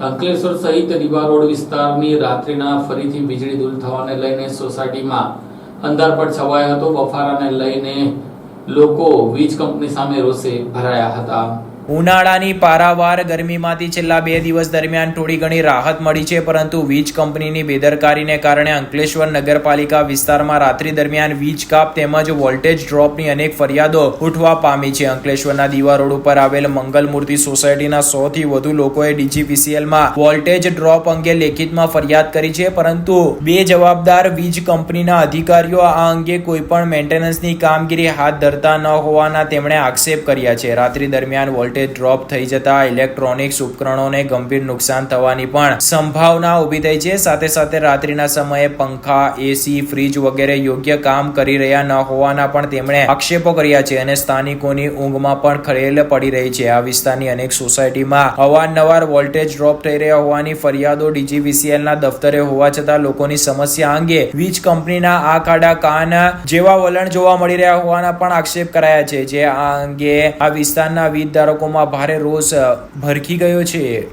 અંકલેશ્વર સહિત રીવા રોડ વિસ્તારની રાત્રિના ફરીથી વીજળી દૂર થવાને લઈને સોસાયટીમાં અંધારપટ છવાયો હતો. બફારાને લઈને લોકો વીજ કંપની સામે રોષે ભરાયા હતા. ઉનાળાની પારાવાર ગરમીમાંથી છેલ્લા બે દિવસ દરમિયાન થોડી ઘણી રાહત મળી છે, પરંતુ વીજ કંપનીની બેદરકારીને કારણે અંકલેશ્વર નગરપાલિકા વિસ્તારમાં રાત્રિ દરમિયાન વીજ કાપ તેમજ વોલ્ટેજ ડ્રોપની અનેક ફરિયાદો ઉઠવા પામી છે. અંકલેશ્વરના દીવા રોડ ઉપર આવેલ મંગલમૂર્તિ સોસાયટીના સો થી વધુ લોકોએ ડીજીપીસીએલમાં વોલ્ટેજ ડ્રોપ અંગે લેખિતમાં ફરિયાદ કરી છે, પરંતુ બે જવાબદાર વીજ કંપનીના અધિકારીઓ આ અંગે કોઈ પણ મેન્ટેનન્સની કામગીરી હાથ ધરતા ન હોવાના તેમણે આક્ષેપ કર્યા છે. રાત્રિ દરમિયાન વોલ્ટેજ ડ્રોપ થઈ જતા ઇલેક્ટ્રોનિક્સ ઉપકરણોને ગંભીર નુકસાન થવાની પણ સંભાવના ઊભી થઈ છે. સાથે સાથે રાત્રિના સમયે પંખા એસી ફ્રીજ વગેરે યોગ્ય કામ કરી રહ્યા ન હોવાના પણ તેમણે આક્ષેપો કર્યા છે અને સ્થાનિકોની ઊંઘમાં પણ ખરેલ પડી રહી છે. આ વિસ્તારની અનેક સોસાયટીમાં અવારનવાર વોલ્ટેજ ડ્રોપ થઈ રહ્યા હોવાની ફરિયાદો ડીજીવીસીએલના દફતરે હોવા છતાં લોકોની સમસ્યા અંગે વીજ કંપનીના આ કાડા કાન જેવા વલણ જોવા મળી રહ્યા હોવાના પણ આક્ષેપ કરાયા છે. જે આ અંગે આ વિસ્તારના વીજ ધારકોમાં ભારે રોષ ભરખી ગયો છે.